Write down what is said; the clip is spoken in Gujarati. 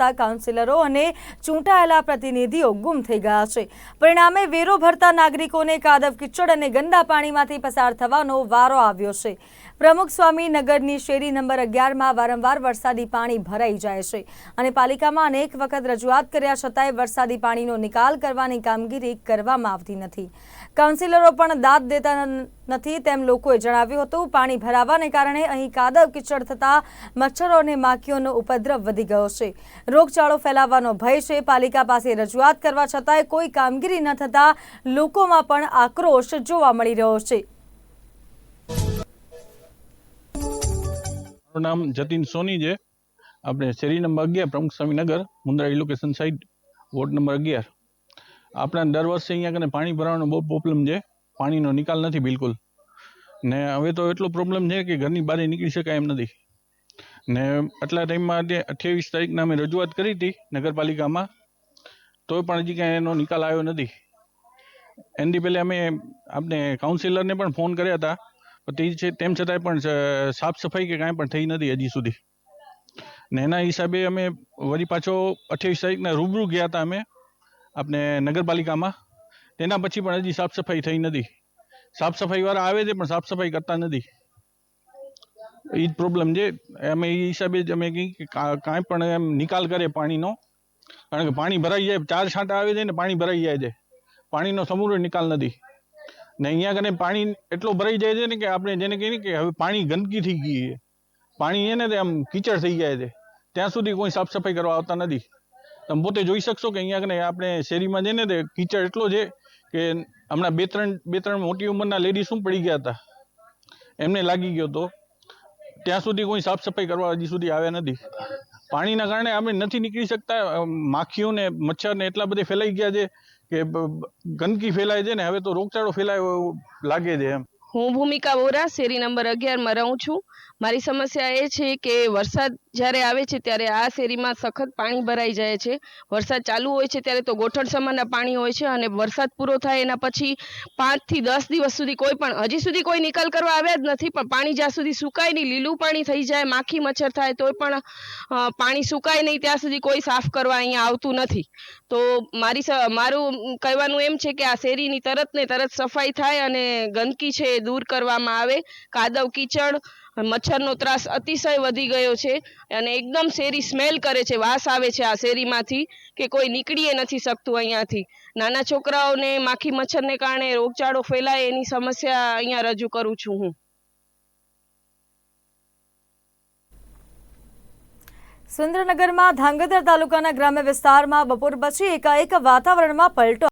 આપતા કાઉન્સિલરો અને ચૂંટાયેલા પ્રતિનિધિઓ ગુમ થઈ ગયા છે. પરિણામે વેરો ભરતા નાગરિકોને કાદવ, કિચડ અને ગંદા પાણીમાંથી પસાર થવાનો વારો આવ્યો છે. પ્રમુખ સ્વામી નગરની શેરી નંબર અગિયારમાં વારંવાર વરસાદી પાણી ભરાઈ જાય છે અને પાલિકામાં અનેક વખત રજૂઆત કર્યા છતાંય વરસાદી પાણીનો નિકાલ કરવાની કામગીરી કરવામાં આવતી નથી. કાઉન્સિલરો પણ દાદ દેતા નથી તેમ લોકોએ જણાવ્યું હતું. પાણી ભરાવાને કારણે અહીં કાદવ કિચડ થતાં મચ્છરો અને માખીઓનો ઉપદ્રવ વધી ગયો છે. રોગચાળો ફેલાવવાનો ભય છે. પાલિકા પાસે રજૂઆત કરવા છતાંય કોઈ કામગીરી ન થતાં લોકોમાં પણ આક્રોશ જોવા મળી રહ્યો છે. મારું નામ જતીન સોની છે. આપણે શેરી નંબર અગિયાર, પ્રમુખ સ્વામીનગર મુન્દ્રા ઇલોકેશન સાઈડ વોર્ડ નંબર અગિયાર. આપણા દર વર્ષે અહીંયા કને પાણી ભરાવાનો બહુ પ્રોબ્લેમ છે. પાણીનો નિકાલ નથી બિલકુલ. ને હવે તો એટલો પ્રોબ્લેમ છે કે ઘરની બહાર નીકળી શકાય એમ નથી. ને આટલા ટાઈમમાં અઠ્યાવીસ તારીખના અમે રજૂઆત કરી હતી નગરપાલિકામાં. તોય પણ હજી કાંઈ એનો નિકાલ આવ્યો નથી. એની પહેલાં અમે આપણે કાઉન્સિલરને પણ ફોન કર્યા હતા. તે છે, તેમ છતાંય પણ સાફ સફાઈ કે કાંઈ પણ થઈ નથી હજી સુધી. ને એના હિસાબે અમે વળી પાછો અઠ્યાવીસ તારીખના રૂબરૂ ગયા હતા અમે આપણે નગરપાલિકામાં. તેના પછી પણ હજી સાફ સફાઈ થઈ નથી. સાફ સફાઈ વાળા આવે છે, પણ સાફ સફાઈ કરતા નથી. એ જ પ્રોબ્લેમ છે. અમે એ હિસાબે જ અમે કહી કે કાંઈ પણ એમ નિકાલ કરે પાણીનો. કારણ કે પાણી ભરાઈ જાય, ચાર છાંટા આવે છે ને પાણી ભરાઈ જાય છે. પાણીનો સમૂળ નિકાલ નથી. ને અહીંયા કને પાણી એટલો ભરાઈ જાય છે ને કે આપણે જેને કહીએ કે હવે પાણી ગંદકી થઈ ગઈ છે. પાણી છે ને તે આમ કીચડ થઈ જાય છે. ત્યાં સુધી કોઈ સાફ સફાઈ કરવા આવતા નથી. તમે પોતે જોઈ શકશો કે અહીંયા કને આપણે શેરીમાં છે ને તે કીચડ એટલો છે કે હમણાં બે ત્રણ બે ત્રણ મોટી ઉંમરના લેડીઝ શું પડી ગયા હતા. એમને લાગી ગયો તો. ત્યાં સુધી કોઈ સાફ સફાઈ કરવા હજી સુધી આવ્યા નથી. પાણીના કારણે અમે નથી નીકળી શકતા માખીઓને માખીઓ ને મચ્છર ને એટલા બધે ફેલાઈ ગયા છે કે ગંદકી ફેલાય છે ને, હવે તો રોગચાળો ફેલાય લાગે છે એમ. હું ભૂમિકા વોરા શેરી નંબર અગિયારમાં રહું છું. મારી સમસ્યા એ છે કે વરસાદ જ્યારે આવે છે ત્યારે આ શેરીમાં સખત પાણી ભરાઈ જાય છે. વરસાદ ચાલુ હોય છે ત્યારે તો ગોઠણ સમાનના પાણી હોય છે અને વરસાદ પૂરો થાય એના પછી પાંચથી દસ દિવસ સુધી કોઈ પણ, હજી સુધી કોઈ નિકાલ કરવા આવ્યા જ નથી, પણ પાણી જ્યાં સુધી સુકાય નહીં, લીલું પાણી થઈ જાય, માખી મચ્છર થાય, તોય પણ પાણી સુકાય નહીં, ત્યાં સુધી કોઈ સાફ કરવા અહીંયા આવતું નથી. તો મારી મારું કહેવાનું એમ છે કે આ શેરીની તરત ને તરત સફાઈ થાય અને ગંદકી છે એ દૂર કરવામાં આવે. કાદવ કીચડ મચ્છરનો ત્રાસ અતિશય વધી ગયો છે અને એકદમ શેરી સ્મેલ કરે છે, વાસ આવે છે આ શેરીમાંથી કે કોઈ નીકળીએ નથી શકતું અહીંયાથી. નાના છોકરાઓને, માખી મચ્છરને કારણે રોગચાળો ફેલાય એની સમસ્યા અહીંયા રજૂ કરું છું હું. સુરેન્દ્રનગરમાં ધાંગધ્રા તાલુકાના ગ્રામ્ય વિસ્તારમાં બપોર પછી એકાએક વાતાવરણમાં પલટો